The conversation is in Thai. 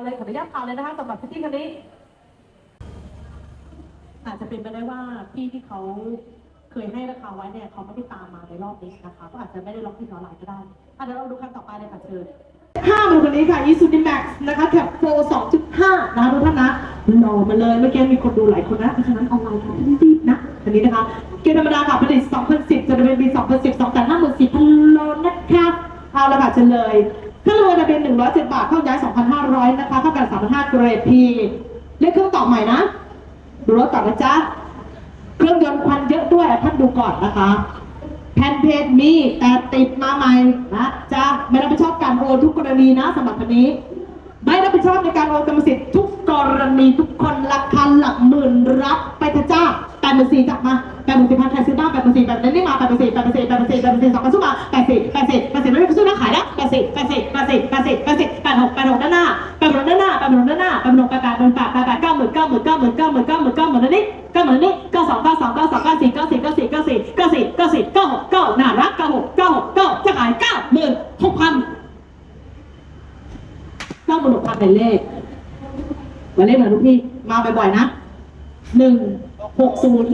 เอาเลยขออนุญาตพาเลยนะคะสำหรับพิธีคนนี้ อาจจะเป็นไปได้ว่าพี่ที่เขาเคยให้ราคาไว้เนี่ยเขาไม่ได้ตามมาในรอบนี้นะคะก็อาจจะไม่ได้ล็อกที่ออนไลน์ก็ได้อะเดี๋ยวเราดูคันต่อไปเลยค่ะเชิญห้ามาดูคันนี้ค่ะ e s u d i Max นะคะแคปโฟ2.5 นะคะทุกท่านนะรอมาเลยเมื่อกี้มีคนดูหลายคนนะเพราะฉะนั้นออนไลน์ค่ะรีบนะคันนี้นะคะ เกียร์ธรรมดาค่ะผลิต 2010 จะเป็นปี 2010 254,000โลนะคะเอาละค่ะเฉลยเครื่องจะเป็น 107 บาทเข้าย้าย 2,500 ร้อยนะคะเข้ากัน3,500เกรด P เลขเครื่องต่อใหม่นะ ดูรถต่อนะจ๊ะ เครื่องยนต์ควันเยอะด้วยท่านดูก่อนนะคะ แผ่นเพจมีแต่ติดมาใหม่นะจ๊ะไม่รับผิดชอบการโอนทุกกรณีนะสำหรับคันนี้ ไม่รับผิดชอบในการโอนกรรมสิทธิ์ทุกกรณีทุกคนหลักพันหลักหมื่นรับไปเถอะจ้าแปดหมื่นสี่จับมาแปดหมื่นสี่พันใครซื้อบ้านแปดหมื่นสี่แปดนี้มาแปดหมื่นสี่แปดหมื่นสี่แปดหมื่นสี่แปดหมื่นสี่สองพันสู้มาแปดสี่แปดสี่แปดสี่ไม่มีสู้นะขายนะแปดสี่แปดสี่แปดสี่แปดสี่แปดสี่แปดหกแปดหกด้านหน้า ก้าหมื่นเก้าหมื่นเก้าหมื่นเก้าหมื่นเก้าหมื่นเก้าหมื่นเก้าหมื่นอันนี้เก้าหมื่นนนี้เก้าสองเก้าสองเก้าสองเก้าสี่เก้าสี่เก้าสี่เก้าสี่เก้าสี่เก้าสี่เก้าหกเก้าน่ารักเก้าหกเก้าหกเก้าจะขายเก้าหมื่นหกพันเก้าหมื่นหกพันเป็นเลขหมายเลขเหมือนทุกพี่มาบ่อยๆนะหนึ่งหกศูนย์